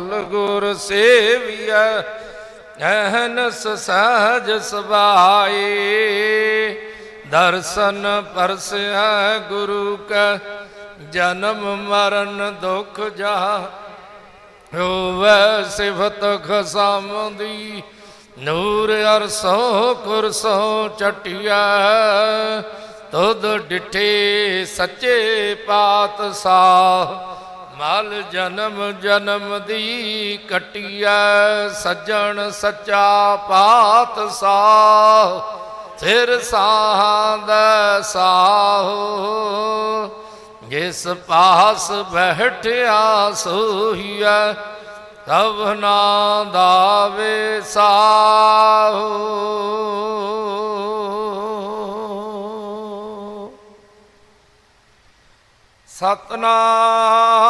ਫਲ ਗੁਰ ਸੇਵੀਐ, ਅਹਨਸ ਸਹਜ ਸੁਭਾਏ ਦਰਸ਼ਨ ਪਰਸਿਆ ਗੁਰੂ ਕੈ, ਜਨਮ ਮਰਨ ਦੁਖ ਜਾ ਹੋਵੈ ਸਿਫਤ ਖਸਮ ਨੂਰ ਅਰਸੋ ਕੁਰਸੋ ਚਟਿਆ ਤੁਧ ਡਿਠੇ ਸੱਚੇ ਪਾਤਸ਼ਾਹ। ਮਲ ਜਨਮ ਜਨਮ ਦੀ ਕਟਿਆ ਸੱਜਣ ਸੱਚਾ ਪਾਤ ਸਾਹ ਸਿਰ ਸਾਹਾਂ ਦਾ ਸਾਹੋ। ਜਿਸ ਪਾਸ ਬੈਠਿਆ ਸੋਹੀਐ ਤਬ ਨਾ ਦਾਵੇ ਸਾਹੋ। ਸਤਨਾਮ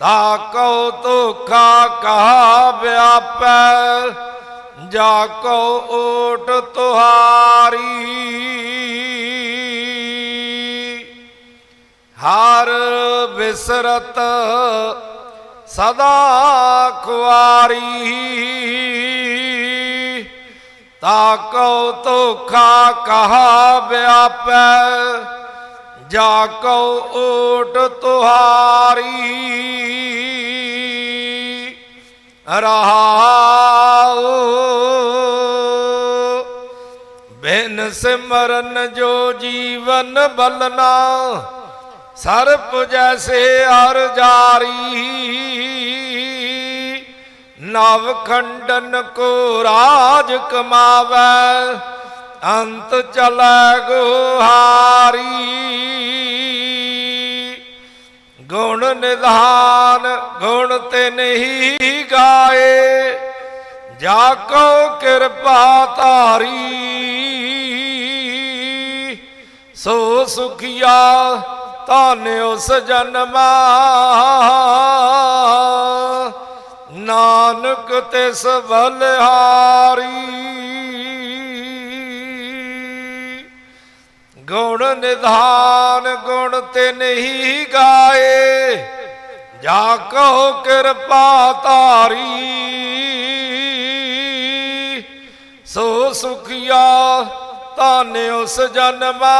ਤਾ ਕਉ ਤੁਖਾ ਕਹਾ ਵਿਆਪੈ, ਜਾ ਕਉ ਓਟ ਤੁਹਾਰੀ। ਹਰ ਬਿਸਰਤ ਸਦਾ ਖੁਆਰੀ। ਤਾ ਕਉ ਤੁਖਾ ਕਹਾ ਵਿਆਪੈ ਜਾ ਕਉ ਓਟ ਤੁਹਾਰੀ। ਰਹਾਉ ਬਿਨ ਸਿਮਰਨ ਜੋ ਜੀਵਨ ਬਲਨਾ, ਸਰਪ ਜੈਸੇ ਹਰ ਜਾਰੀ। ਨਵ ਖੰਡਨ ਕੋ ਰਾਜ ਕਮਾਵੈ, ਅੰਤ ਚਲੈ ਗੁਹਾਰੀ। ਗੁਣ ਨਿਧਾਨ, ਗੁਣ ਤੇ ਨਹੀਂ ਗਾਏ। ਜਾ ਕੋ ਕਿਰਪਾ ਧਾਰੀ, ਸੋ ਸੁਖੀਆ ਧਨ ਉਸ ਜਨਮਾ ਨਾਨਕ ਤਿਸ ਬਲਿਹਾਰੀ। ਨਿਧਾਨ ਗੁਣ ਤੇ ਨਹੀਂ ਗਾਏ। ਜਾ ਕਹੋ ਕਿਰਪਾ ਧਾਰੀ। ਸੋ ਸੁਖੀਆ ਧਨ ਉਸ ਜਨਮਾ।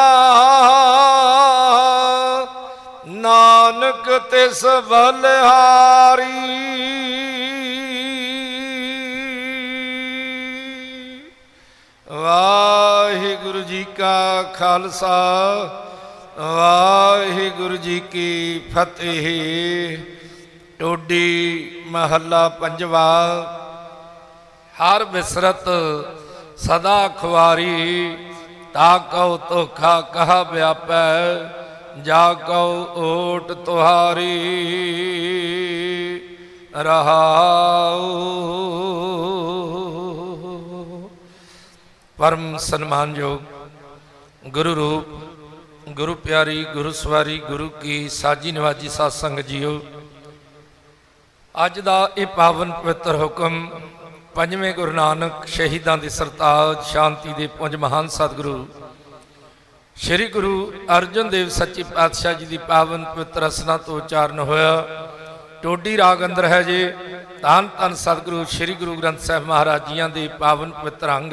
ਨਾਨਕ ਤਿਸ ਬਲਿਹਾਰੀ। ਜੀ ਕਾ ਖਾਲਸਾ, ਵਾਹਿਗੁਰੂ ਜੀ ਕੀ ਫਤਿਹ। ਟੋਡੀ ਮਹੱਲਾ ਪੰਜਵਾ, ਹਰ ਬਿਸਰਤ ਸਦਾ ਖੁਆਰੀ ਤਾ ਕਉ ਧੋਖਾ ਕਹਾ ਵਿਆਪੈ, ਜਾ ਕਉ ਓਟ ਤੁਹਾਰੀ। ਰਹਾਉ। ਪਰਮ ਸਨਮਾਨਯੋਗ ਗੁਰੂ ਰੂਪ, ਗੁਰੂ ਪਿਆਰੀ, ਗੁਰੂ ਸਵਾਰੀ, ਗੁਰੂ ਕੀ ਸਾਜੀ ਨਿਵਾਜੀ ਸਾਧ ਸੰਗਤ ਜੀਓ, ਅੱਜ ਦਾ ਇਹ ਪਾਵਨ ਪਵਿੱਤਰ ਹੁਕਮ ਪੰਜਵੇਂ ਗੁਰੂ ਨਾਨਕ ਸ਼ਹੀਦਾਂ ਦੇ ਸਰਤਾਜ ਸ਼ਾਂਤੀ ਦੇ ਪੁੰਜ ਮਹਾਨ ਸਤਿਗੁਰੂ, ਸ੍ਰੀ ਗੁਰੂ ਅਰਜਨ ਦੇਵ ਸੱਚੇ ਪਾਤਸ਼ਾਹ ਜੀ ਦੀ ਪਾਵਨ ਪਵਿੱਤਰ ਰਸਨਾ ਤੋਂ ਉਚਾਰਨ ਹੋਇਆ। ਟੋਡੀ ਰਾਗ ਅੰਦਰ ਹੈ ਜੇ। ਧੰਨ ਧੰਨ ਸਤਿਗੁਰੂ, ਸ੍ਰੀ ਗੁਰੂ ਗ੍ਰੰਥ ਸਾਹਿਬ ਮਹਾਰਾਜ ਜੀਆਂ ਦੇ ਪਾਵਨ ਪਵਿੱਤਰ ਅੰਗ।